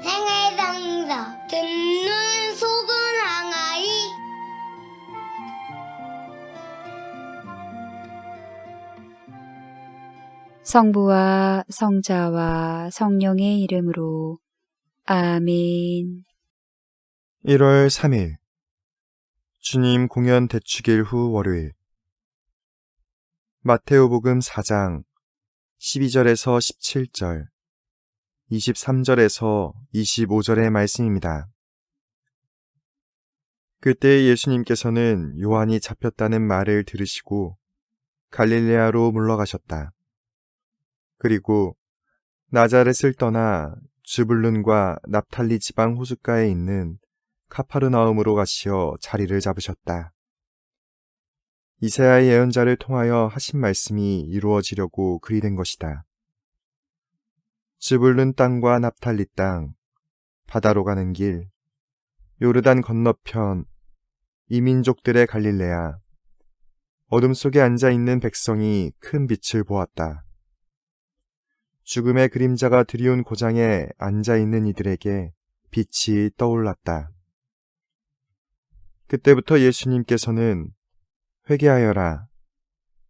생애상사 듣는 속은 항아리. 성부와 성자와 성령의 이름으로. 아멘. 1월 3일 주님 공연 대축일 후 월요일. 마테오복음 4장 12절에서 17절 23절에서 25절의 말씀입니다. 그때 예수님께서는 요한이 잡혔다는 말을 들으시고 갈릴레아로 물러가셨다. 그리고 나자렛을 떠나 주불룬과 납탈리 지방 호숫가에 있는 카파르나움으로 가시어 자리를 잡으셨다. 이사야 예언자를 통하여 하신 말씀이 이루어지려고 그리 된 것이다. 주불룬 땅과 납탈리 땅, 바다로 가는 길, 요르단 건너편, 이민족들의 갈릴레아, 어둠 속에 앉아 있는 백성이 큰 빛을 보았다. 죽음의 그림자가 드리운 고장에 앉아 있는 이들에게 빛이 떠올랐다. 그때부터 예수님께서는 회개하여라.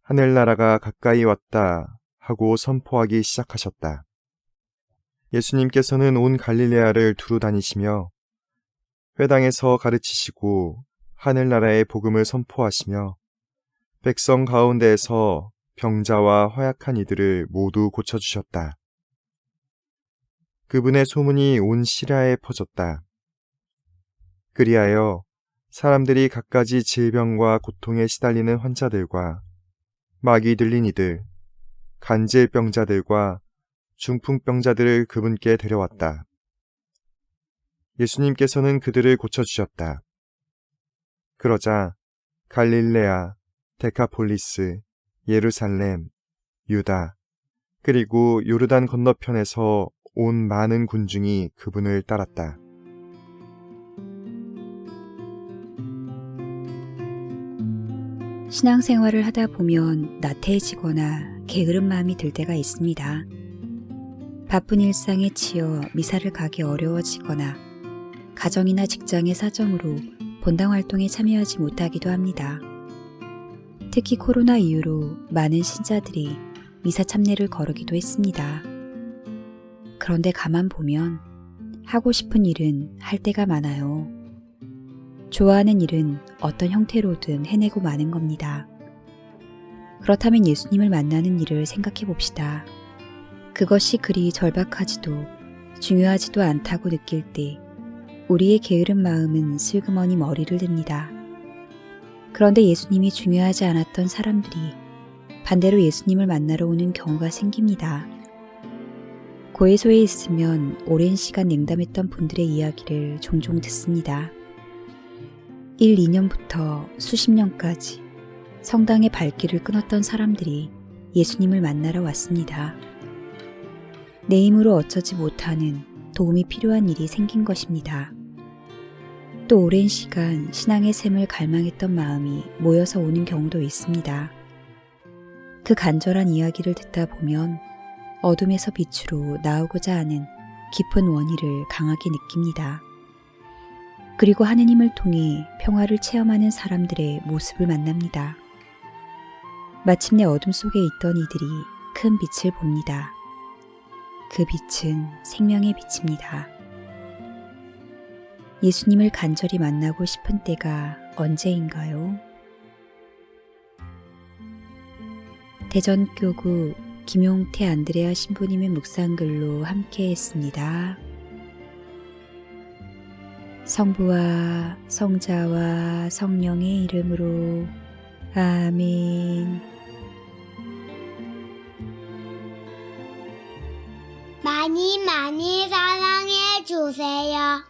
하늘나라가 가까이 왔다 하고 선포하기 시작하셨다. 예수님께서는 온 갈릴레아를 두루 다니시며 회당에서 가르치시고 하늘나라의 복음을 선포하시며 백성 가운데에서 병자와 허약한 이들을 모두 고쳐주셨다. 그분의 소문이 온 시라에 퍼졌다. 그리하여 사람들이 갖가지 질병과 고통에 시달리는 환자들과 마귀 들린 이들, 간질병자들과 중풍병자들을 그분께 데려왔다. 예수님께서는 그들을 고쳐주셨다. 그러자 갈릴레아, 데카폴리스, 예루살렘, 유다, 그리고 요르단 건너편에서 온 많은 군중이 그분을 따랐다. 신앙생활을 하다 보면 나태해지거나 게으른 마음이 들 때가 있습니다. 바쁜 일상에 치여 미사를 가기 어려워지거나 가정이나 직장의 사정으로 본당 활동에 참여하지 못하기도 합니다. 특히 코로나 이후로 많은 신자들이 미사 참례를 거르기도 했습니다. 그런데 가만 보면 하고 싶은 일은 할 때가 많아요. 좋아하는 일은 어떤 형태로든 해내고 마는 겁니다. 그렇다면 예수님을 만나는 일을 생각해 봅시다. 그것이 그리 절박하지도 중요하지도 않다고 느낄 때 우리의 게으른 마음은 슬그머니 머리를 듭니다. 그런데 예수님이 중요하지 않았던 사람들이 반대로 예수님을 만나러 오는 경우가 생깁니다. 고해소에 있으면 오랜 시간 냉담했던 분들의 이야기를 종종 듣습니다. 1, 2년부터 수십 년까지 성당의 발길을 끊었던 사람들이 예수님을 만나러 왔습니다. 내 힘으로 어쩌지 못하는 도움이 필요한 일이 생긴 것입니다. 또 오랜 시간 신앙의 샘을 갈망했던 마음이 모여서 오는 경우도 있습니다. 그 간절한 이야기를 듣다 보면 어둠에서 빛으로 나오고자 하는 깊은 원의를 강하게 느낍니다. 그리고 하느님을 통해 평화를 체험하는 사람들의 모습을 만납니다. 마침내 어둠 속에 있던 이들이 큰 빛을 봅니다. 그 빛은 생명의 빛입니다. 예수님을 간절히 만나고 싶은 때가 언제인가요? 대전교구 김용태 안드레아 신부님의 묵상글로 함께 했습니다. 성부와 성자와 성령의 이름으로 아멘. 많이 많이 사랑해 주세요.